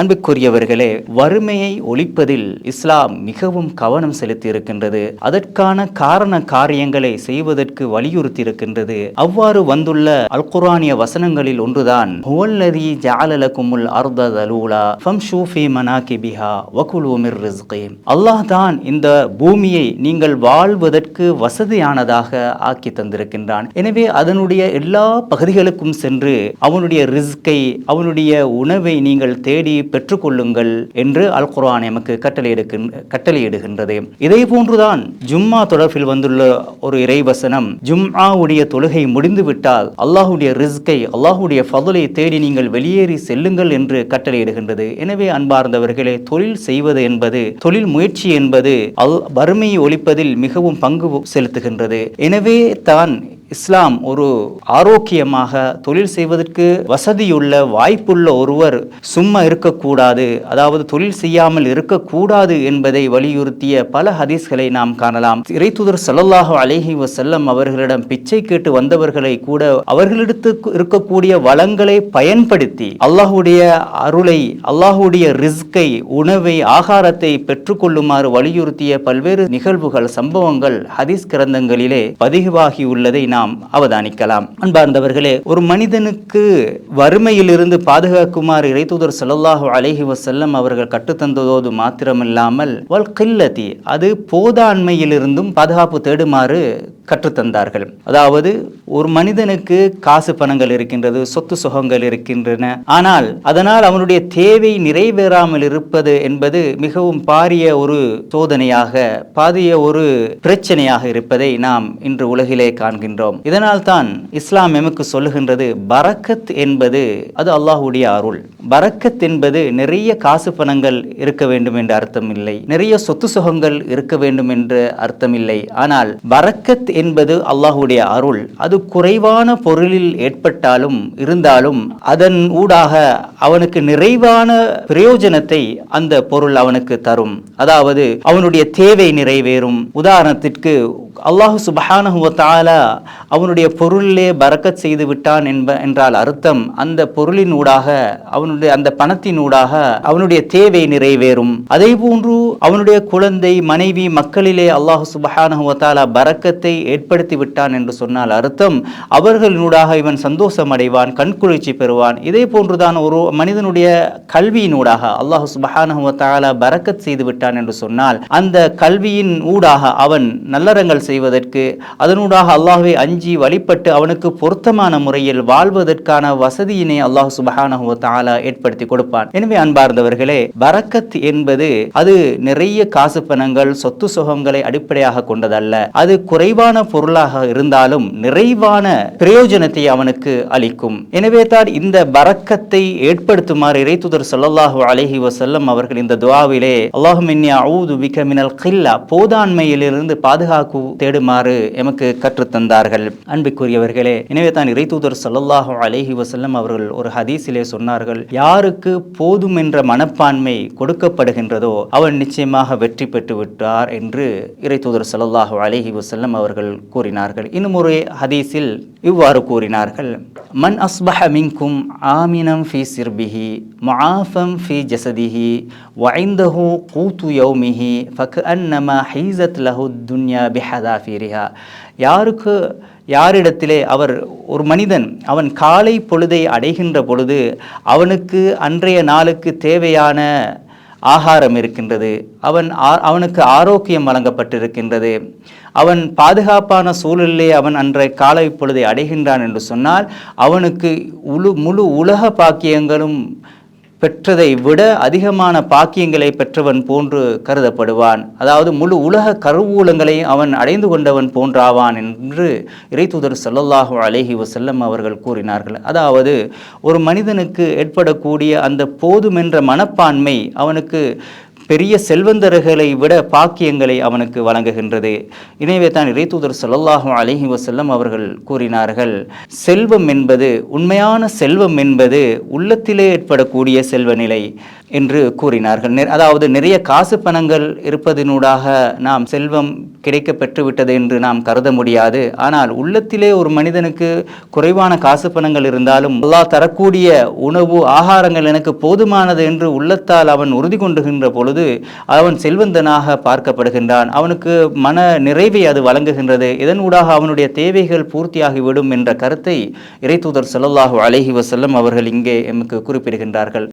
அன்புக்குரியவர்களே வறுமையை ஒழிப்பதில் இஸ்லாம் மிகவும் கவனம் செலுத்தி இருக்கின்றது அதற்கான காரண காரியங்களை செய்வதற்கு வலியுறுத்தி இருக்கின்றது அவ்வாறு வந்துள்ள அல்குரானிய வசனங்களில் ஒன்றுதான் ஹுவல்லதி ஜஅலலகுமுல் அர்த ஃபம்ஷூ ஃபீ மனாகிபிஹா வகுலு மிர் ரிஸ்கி. அல்லாஹ் தான் இந்த பூமியை நீங்கள் வாழ்வதற்கு வசதியானதாக ஆக்கி தந்திருக்கின்றான். எனவே அதனுடைய எல்லா பகுதிகளுக்கும் சென்று அவனுடைய ரிஸ்கை அவனுடைய உணவை நீங்கள் தேடி பெற்றுக்கொள்ளுங்கள் என்று அல் குரான் எமக்கு கட்டளையிடுகின்ற கட்டளையிடுகின்றது. இதே போன்றுதான் ஜும்மா தொடர்பில் வந்துள்ள ஒரு இறைவசனம் ஜும்ஆவுடைய தொழுகை முடிந்துவிட்டால் அல்லாஹுடைய ரிஸ்கை அல்லாஹுடைய ஃபதுலை தேடி நீங்கள் வெளியேறி செல்லுங்கள் என்று கட்டளையிடுகின்றது. எனவே அன்பார்ந்தவர்களே தொழில் செய்வது என்பது தொழில் முயற்சி என்பது அல் வறுமையை ஒழிப்பதில் மிகவும் பங்கு செலுத்துகின்றது. எனவே தான் இஸ்லாம் ஒரு ஆரோக்கியமாக தொழில் செய்வதற்கு வசதியுள்ள வாய்ப்புள்ள ஒருவர் சும்மா இருக்கக்கூடாது. அதாவது தொழில் செய்யாமல் இருக்கக்கூடாது என்பதை வலியுறுத்திய பல ஹதீஸ்களை நாம் காணலாம். இறைத்துதர் ஸல்லல்லாஹு அலைஹி வசல்லம் அவர்களிடம் பிச்சை கேட்டு வந்தவர்களை கூட அவர்களிடத்து இருக்கக்கூடிய வளங்களை பயன்படுத்தி அல்லாஹுடைய அருளை அல்லாஹுடைய ரிஸ்கை உணவை ஆகாரத்தை பெற்றுக்கொள்ளுமாறு வலியுறுத்திய பல்வேறு நிகழ்வுகள் சம்பவங்கள் ஹதீஸ் கிரந்தங்களிலே பதிவாகியுள்ளதை நாம் அவதானிக்கலாம். அன்பார்ந்தவர்களே ஒரு மனிதனுக்கு வறுமையிலிருந்து பாதுகாக்குமாறு இறைத்தூதர் ஸல்லல்லாஹு அலஹி வசல்லம் அவர்கள் கற்றுத்தந்ததோடு மாத்திரமில்லாமல் வல் கில்லதி அது போதாண்மையிலிருந்தும் பாதுகாப்பு தேடுமாறு கற்றுத்தந்தார்கள். அதாவது ஒரு மனிதனுக்கு காசு பணங்கள் இருக்கின்றது சொத்து சுகங்கள் இருக்கின்றன. ஆனால் அதனால் அவனுடைய தேவை நிறைவேறாமல் இருப்பது என்பது மிகவும் பாரிய ஒரு சோதனையாக பாரிய ஒரு பிரச்சனையாக இருப்பதை நாம் இன்று உலகிலே காண்கின்றோம். இதனால் தான் இஸ்லாம் எமக்கு சொல்லுகின்றது பரக்கத் என்பது அது அல்லாஹுடைய அருள். பரக்கத் என்பது நிறைய காசு பணங்கள் இருக்க வேண்டும் என்ற அர்த்தம் இல்லை. நிறைய சொத்து சுகங்கள் இருக்க வேண்டும் என்று அர்த்தம் இல்லை. ஆனால் பரக்கத் என்பது அல்லாஹுடைய அருள். அது குறைவான பொருளில் ஏற்பட்டாலும் இருந்தாலும் அதன் ஊடாக அவனுக்கு நிறைவான பிரயோஜனத்தை அந்த பொருள் அவனுக்கு தரும். அதாவது அவனுடைய தேவை நிறைவேறும். உதாரணத்திற்கு அல்லாஹு சுபஹானஹு அவனுடைய பொருளிலே பறக்கச் செய்து விட்டான் என்ப என்றால் அர்த்தம் அந்த பொருளின் ஊடாக அவனுடைய அந்த பணத்தின் ஊடாக அவனுடைய தேவை நிறைவேறும். அதே போன்று அவனுடைய குழந்தை மனைவி மக்களிலே அல்லாஹு சுபஹானஹு பறக்கத்தை ஏற்படுத்தி விட்டான் என்று சொன்னால் அர்த்தம் அவர்களினூடாக இவன் சந்தோஷம் அடைவான் கண்குளிர்ச்சி பெறுவான். இதே போன்றுதான் ஒரு மனிதனுடைய கல்வியினூடாக அல்லாஹு சுபஹானஹு வ தஆலா செய்து விட்டான் என்று சொன்னால் அந்த கல்வியின் ஊடாக அவன் நல்லறங்கள் செய்வதற்கு அதனூடாக அல்லாஹுவை அஞ்சி வழிபட்டு அவனுக்கு பொருத்தமான முறையில் வாழ்வதற்கான வசதியினை அல்லாஹ் சுபஹானஹு வ ஏற்படுத்தி கொடுப்பான். எனவே அன்பார்ந்தவர்களே பறக்கத் என்பது அது நிறைய காசு பணங்கள் சொத்து சுகங்களை அடிப்படையாக கொண்டதல்ல. அது குறைவான பொருளாக இருந்தாலும் நிறைவான பிரயோஜனத்தை அவனுக்கு அளிக்கும். எனவே தான் இந்த பறக்கத்தை பரக்கத்தை ஏற்படுத்துமாறு இறைத்துதர் ஸல்லல்லாஹு அலஹி வசல்லம் அவர்கள் இந்த துவாவிலே அல்லாஹும் மினல் கில்லா போதாண்மையிலிருந்து பாதுகாப்பு தேடுமாறு எமக்கு கற்றுத்தந்தார்கள் அன்புக்குரியவர்களே எனவே தான் இறைத்தூதர் ஸல்லல்லாஹு அலஹி வசல்லம் அவர்கள் ஒரு ஹதீஸிலே சொன்னார்கள் யாருக்கு போதும் என்ற மனப்பான்மை கொடுக்கப்படுகின்றதோ அவன் நிச்சயமாக வெற்றி பெற்று விட்டார் என்று இறைத்தூதர் ஸல்லல்லாஹு அலஹி வசல்லம் அவர்கள் கூறினார்கள். இன்னும் ஒரு ஹதீஸில் இவ்வாறு கூறினார்கள் மன் அஸ்பஹ மின்கும் ஆமினம் ஃபி சிர்பிஹி முஆஃபம் ஃபி ஜசதிஹி வைந்தஹு கூத்து யௌமிஹி ஃபக் அன்னமா ஹீசத் லஹு துன்யா பிஹதாஃபிரிஹா யாருக்கு யாரிடத்திலே அவர் ஒரு மனிதன் அவன் காலை பொழுதை அடைகின்ற பொழுது அவனுக்கு அன்றைய நாளுக்கு தேவையான ஆகாரம் இருக்கின்றது. அவன் ஆ- அவனுக்கு ஆரோக்கியம் வழங்கப்பட்டிருக்கின்றது. அவன் பாதுகாப்பான சூழலிலே அவன் அன்றைய காலை பொழுதை அடைகின்றான் என்று சொன்னால் அவனுக்கு உழு முழு உலக பாக்கியங்களும் பெற்றதை விட அதிகமான பாக்கியங்களை பெற்றவன் போன்று கருதப்படுவான். அதாவது முழு உலக கருவூலங்களை அவன் அடைந்து கொண்டவன் போன்றாவான் என்று இறைத்தூதர் சல்லல்லாஹு அலைஹி வசல்லம் அவர்கள் கூறினார்கள். அதாவது ஒரு மனிதனுக்கு ஏற்படக்கூடிய அந்த போதுமென்ற மனப்பான்மை அவனுக்கு பெரிய செல்வந்தர்களை விட பாக்கியங்களை அவனுக்கு வழங்குகின்றது. இணைவே தான் இறைத்தூதர் ஸல்லல்லாஹு அலஹி வசல்லம் அவர்கள் கூறினார்கள் செல்வம் என்பது உண்மையான செல்வம் என்பது உள்ளத்திலே ஏற்படக்கூடிய செல்வ நிலை என்று கூறினார்கள். நெ- அதாவது நிறைய காசு பணங்கள் இருப்பதினூடாக நாம் செல்வம் கிடைக்க பெற்றுவிட்டது என்று நாம் கருத முடியாது. ஆனால் உள்ளத்திலே ஒரு மனிதனுக்கு குறைவான காசு பணங்கள் இருந்தாலும் அல்லாஹ் தரக்கூடிய உணவு ஆகாரங்கள் எனக்கு போதுமானது என்று உள்ளத்தால் அவன் உறுதி கொண்டுகின்ற பொழுது அவன் செல்வந்தனாக பார்க்கப்படுகின்றான். அவனுக்கு மன நிறைவை அது வழங்குகின்றது. இதன் ஊடாக அவனுடைய தேவைகள் பூர்த்தியாகிவிடும் என்ற கருத்தை இறைத்தூதர் செல்லல்லாஹு அலஹி வசல்லம் அவர்கள் இங்கே எமக்கு குறிப்பிடுகின்றார்கள்.